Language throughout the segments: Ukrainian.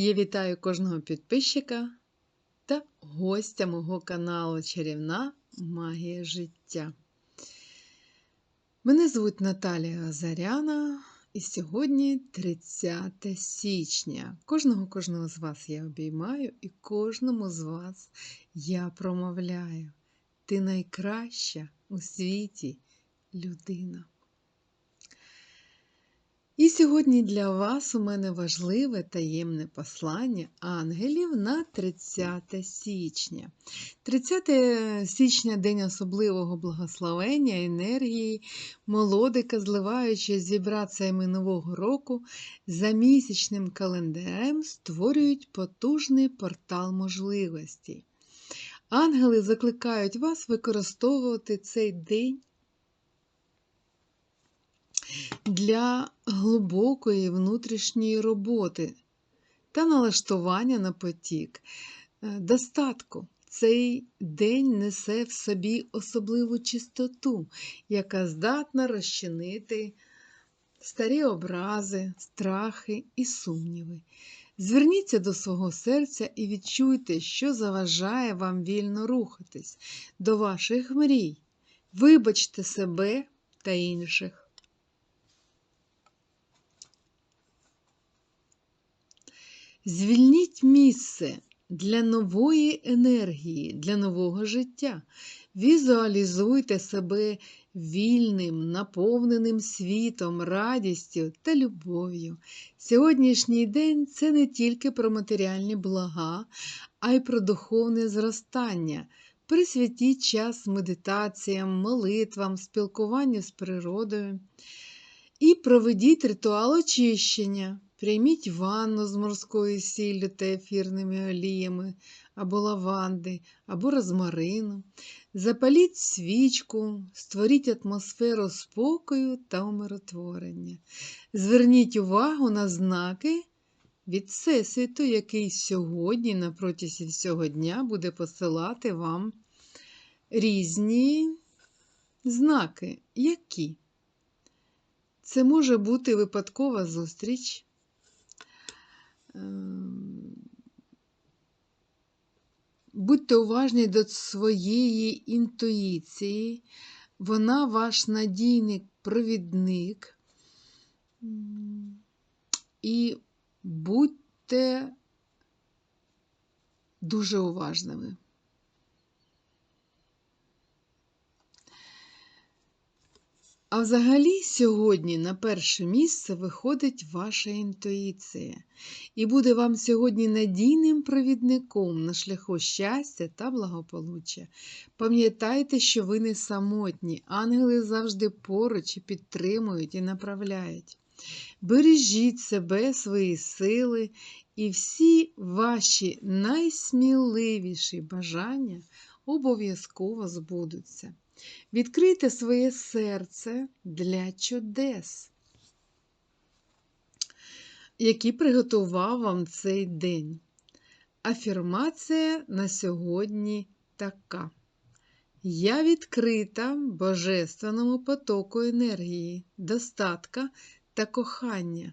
Я вітаю кожного підписчика та гостя мого каналу Чарівна Магія життя. Мене звуть Наталія Азаряна, і сьогодні 30 січня. Кожного кожного з вас я обіймаю і кожному з вас я промовляю. Ти найкраща у світі людина. І сьогодні для вас у мене важливе таємне послання ангелів на 30 січня. 30 січня день особливого благословення, енергії, молодика, зливаючи з вібраціями Нового року, за місячним календарем створюють потужний портал можливостей. Ангели закликають вас використовувати цей день для глибокої внутрішньої роботи та налаштування на потік. Е, достатку. Цей день несе в собі особливу чистоту, яка здатна розчинити старі образи, страхи і сумніви. Зверніться до свого серця і відчуйте, що заважає вам вільно рухатись до ваших мрій. Вибачте себе та інших. Звільніть місце для нової енергії, для нового життя. Візуалізуйте себе вільним, наповненим світом, радістю та любов'ю. Сьогоднішній день це не тільки про матеріальні блага, а й про духовне зростання. Присвятіть час медитаціям, молитвам, спілкуванню з природою і проведіть ритуал очищення. Прийміть ванну з морською сіллю та ефірними оліями, або лаванди, або розмарину. Запаліть свічку, створіть атмосферу спокою та умиротворення. Зверніть увагу на знаки від Всесвіту, який сьогодні, на протязі всього дня, буде посилати вам різні знаки. Які? Це може бути випадкова зустріч. Ем, будьте уважні до своєї інтуїції, вона ваш надійний провідник. І будьте дуже уважними. А взагалі, сьогодні на перше місце виходить ваша інтуїція, і буде вам сьогодні надійним провідником на шляху щастя та благополуччя. Пам'ятайте, що ви не самотні, ангели завжди поруч і підтримують і направляють. Бережіть себе, свої сили, і всі ваші найсміливіші бажання обов'язково збудуться. Відкрийте своє серце для чудес, які приготував вам цей день. Афірмація на сьогодні така. Я відкрита Божественному потоку енергії, достатка та кохання.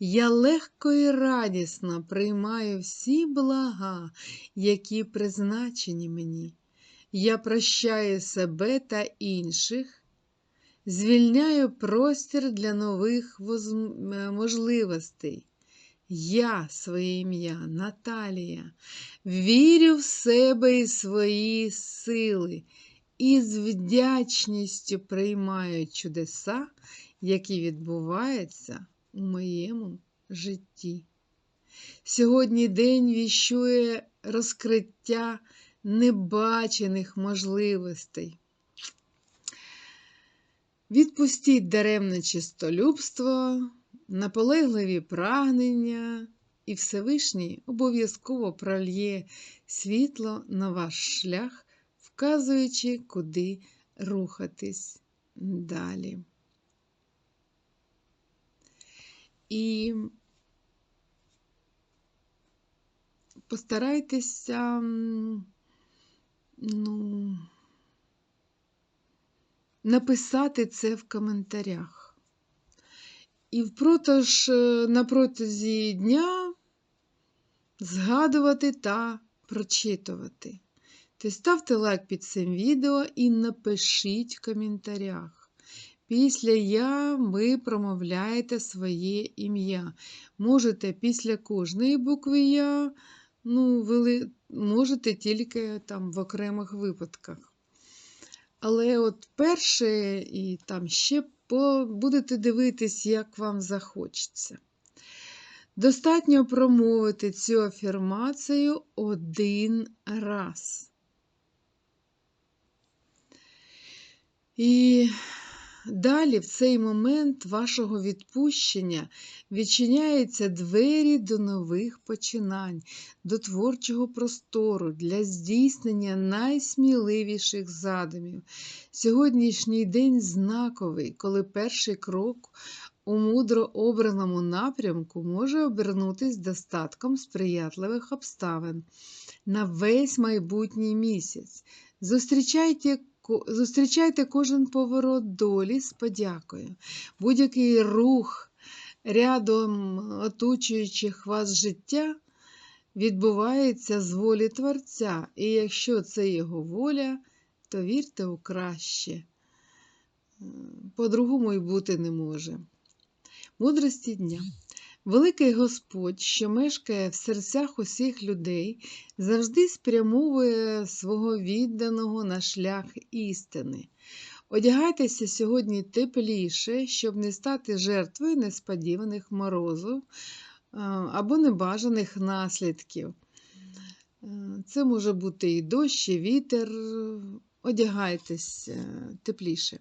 Я легко і радісно приймаю всі блага, які призначені мені. Я прощаю себе та інших, звільняю простір для нових можливостей. Я своє ім'я Наталія, вірю в себе і свої сили і з вдячністю приймаю чудеса, які відбуваються у моєму житті. Сьогодні день віщує розкриття небачених можливостей. Відпустіть даремне чистолюбство, наполегливі прагнення, і Всевишній обов'язково прольє світло на ваш шлях, вказуючи, куди рухатись далі. І постарайтеся ну, написати це в коментарях. І впротож, е, на протязі дня згадувати та прочитувати. Ти ставте лайк під цим відео і напишіть в коментарях. Після я ви промовляєте своє ім'я. Можете після кожної букви Я, ну, вели, можете тільки там в окремих випадках. Але от перше і там ще будете дивитись, як вам захочеться. Достатньо промовити цю афірмацію один раз. І далі, в цей момент вашого відпущення, відчиняються двері до нових починань, до творчого простору для здійснення найсміливіших задумів. Сьогоднішній день знаковий, коли перший крок у мудро обраному напрямку може обернутись достатком сприятливих обставин на весь майбутній місяць. Зустрічайте Зустрічайте кожен поворот долі з подякою, будь-який рух рядом оточуючих вас життя відбувається з волі Творця, і якщо це його воля, то вірте у краще. По-другому й бути не може. Мудрості дня. Великий Господь, що мешкає в серцях усіх людей, завжди спрямовує свого відданого на шлях істини. Одягайтеся сьогодні тепліше, щоб не стати жертвою несподіваних морозів або небажаних наслідків. Це може бути і дощ, і вітер. Одягайтесь тепліше.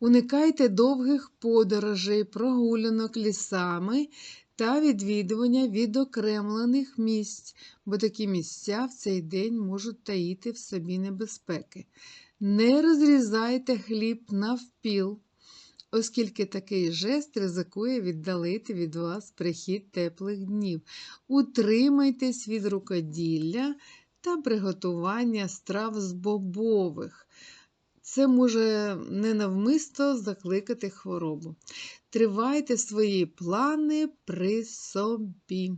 Уникайте довгих подорожей, прогулянок лісами та відвідування відокремлених місць, бо такі місця в цей день можуть таїти в собі небезпеки. Не розрізайте хліб навпіл, оскільки такий жест ризикує віддалити від вас прихід теплих днів. Утримайтесь від рукоділля та приготування страв з бобових. Це може ненавмисто закликати хворобу. Тривайте свої плани при собі.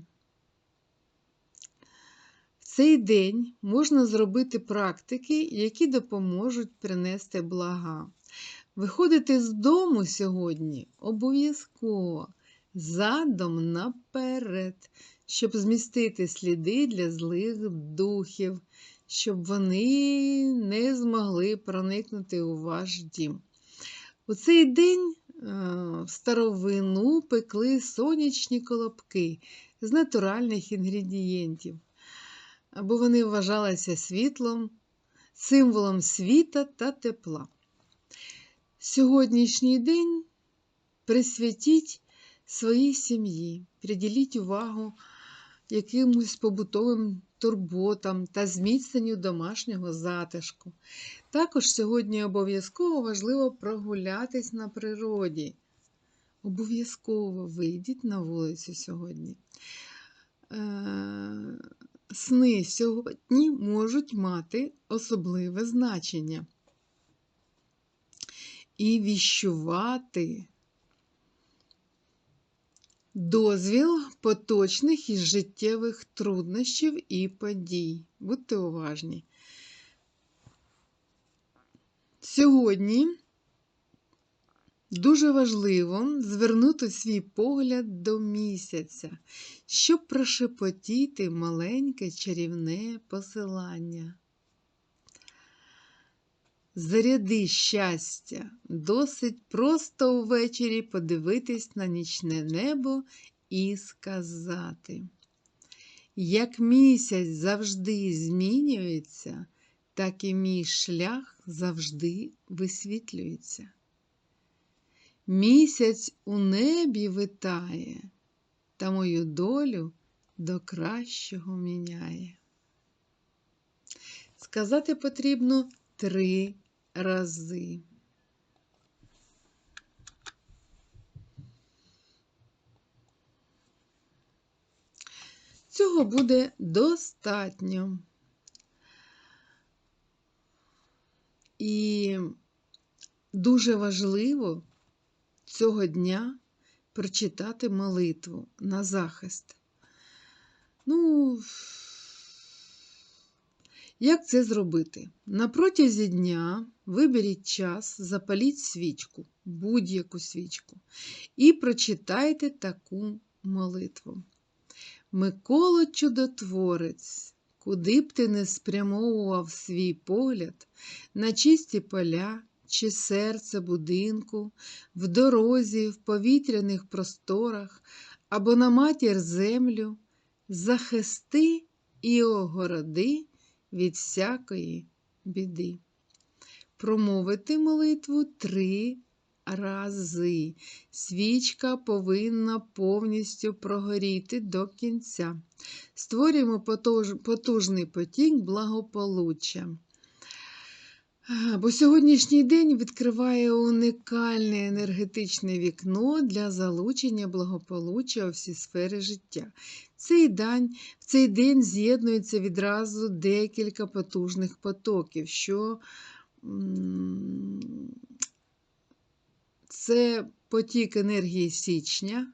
В цей день можна зробити практики, які допоможуть принести блага. Виходити з дому сьогодні обов'язково задом наперед, щоб змістити сліди для злих духів, щоб вони не змогли проникнути у ваш дім. У цей день е, в старовину пекли сонячні колобки з натуральних інгредієнтів, бо вони вважалися світлом, символом світа та тепла. Сьогоднішній день присвятіть своїй сім'ї, приділіть увагу якимось побутовим турботам та зміцненню домашнього затишку. Також сьогодні обов'язково важливо прогулятись на природі. Обов'язково вийдіть на вулицю сьогодні. Е, сни сьогодні можуть мати особливе значення. І віщувати Дозвіл поточних і життєвих труднощів і подій. Будьте уважні. Сьогодні дуже важливо звернути свій погляд до місяця, щоб прошепотіти маленьке чарівне посилання. Заряди щастя, досить просто увечері подивитись на нічне небо і сказати. Як місяць завжди змінюється, так і мій шлях завжди висвітлюється. Місяць у небі витає, та мою долю до кращого міняє. Сказати потрібно три рази. Цього буде достатньо. І дуже важливо цього дня прочитати молитву на захист. Ну, як це зробити? На протязі дня виберіть час, запаліть свічку, будь-яку свічку, і прочитайте таку молитву. Микола Чудотворець, куди б ти не спрямовував свій погляд на чисті поля чи серце будинку, в дорозі, в повітряних просторах або на матір землю, захисти і огороди від всякої біди. Промовити молитву три рази. Свічка повинна повністю прогоріти до кінця. Створюємо потужний потік благополуччя. Бо сьогоднішній день відкриває унікальне енергетичне вікно для залучення благополуччя у всі сфери життя. Цей день, в цей день з'єднується відразу декілька потужних потоків, що це потік енергії січня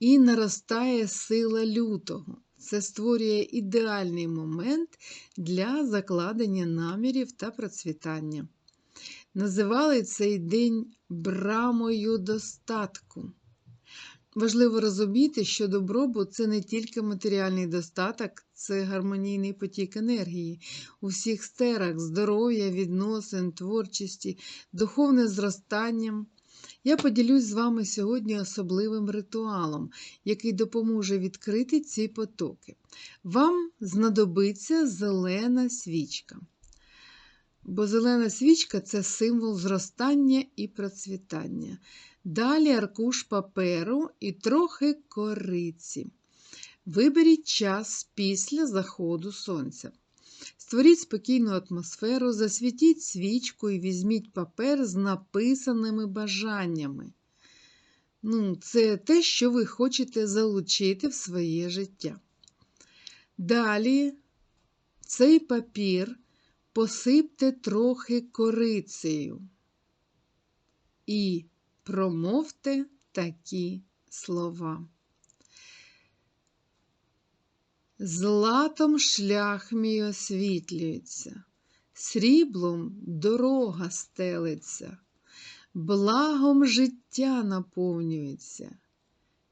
і наростає сила лютого. Це створює ідеальний момент для закладення намірів та процвітання. Називали цей день брамою достатку. Важливо розуміти, що добробут це не тільки матеріальний достаток, це гармонійний потік енергії у всіх стерах здоров'я, відносин, творчості, духовне зростання. Я поділюсь з вами сьогодні особливим ритуалом, який допоможе відкрити ці потоки. Вам знадобиться зелена свічка. Бо зелена свічка це символ зростання і процвітання. Далі аркуш паперу і трохи кориці. Виберіть час після заходу сонця. Створіть спокійну атмосферу, засвітіть свічку і візьміть папер з написаними бажаннями. Ну, Це те, що ви хочете залучити в своє життя. Далі цей папір посипте трохи корицею і промовте такі слова. Златом шлях мій освітлюється, сріблом дорога стелиться, благом життя наповнюється,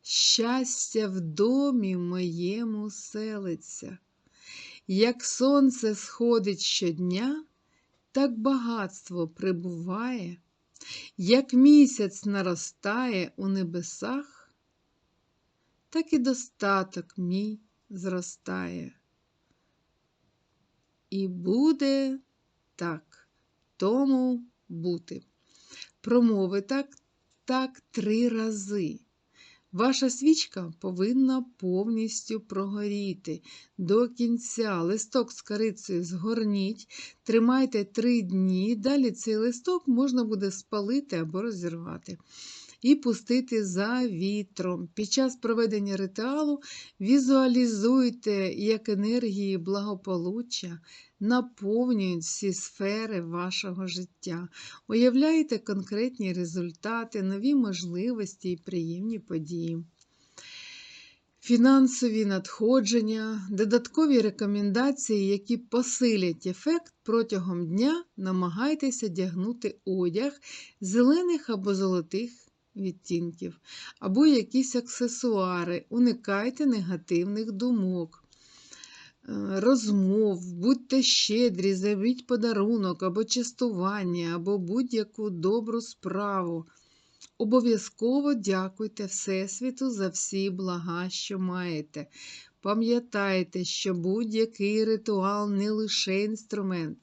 щастя в домі моєму селиться. Як сонце сходить щодня, так багатство прибуває, як місяць наростає у небесах, так і достаток мій зростає. І буде так, тому бути. Промови так, так три рази. Ваша свічка повинна повністю прогоріти до кінця. Листок з корицею згорніть, тримайте три дні, далі цей листок можна буде спалити або розірвати і пустити за вітром. Під час проведення ритуалу візуалізуйте, як енергії благополуччя наповнюють всі сфери вашого життя. Уявляйте конкретні результати, нові можливості і приємні події. Фінансові надходження, додаткові рекомендації, які посилять ефект протягом дня, намагайтеся одягнути одяг зелених або золотих відтінків, або якісь аксесуари, уникайте негативних думок. Е, розмов, будьте щедрі, зробіть подарунок або частування, або будь-яку добру справу. Обов'язково дякуйте Всесвіту за всі блага, що маєте. Пам'ятайте, що будь-який ритуал не лише інструмент,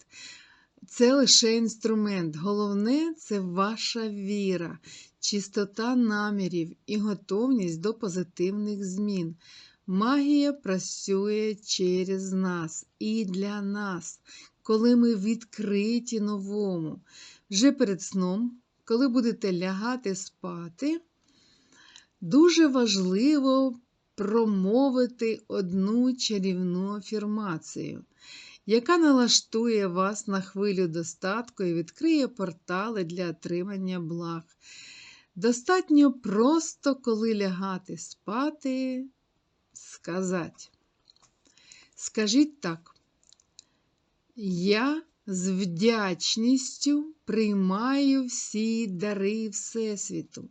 це лише інструмент. Головне це ваша віра, чистота намірів і готовність до позитивних змін. Магія працює через нас і для нас, коли ми відкриті новому. Вже перед сном, коли будете лягати спати, дуже важливо промовити одну чарівну афірмацію яка налаштує вас на хвилю достатку і відкриє портали для отримання благ. Достатньо просто, коли лягати спати, сказати. Скажіть так. Я з вдячністю приймаю всі дари Всесвіту.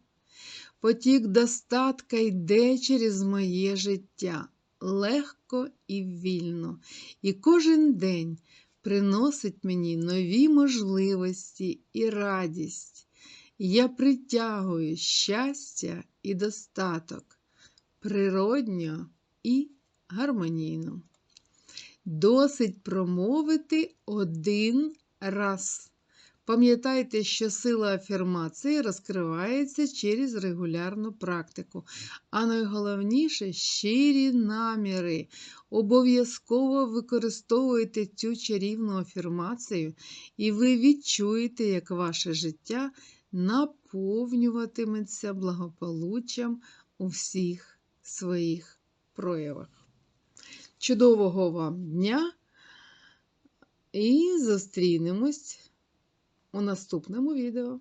Потік достатка йде через моє життя легко і вільно, і кожен день приносить мені нові можливості і радість. Я притягую щастя і достаток природньо і гармонійно. Досить промовити один раз. Пам'ятайте, що сила афірмації розкривається через регулярну практику, а найголовніше щирі наміри. Обов'язково використовуйте цю чарівну афірмацію, і ви відчуєте, як ваше життя наповнюватиметься благополуччям у всіх своїх проявах. Чудового вам дня і зустрінемось у наступному відео.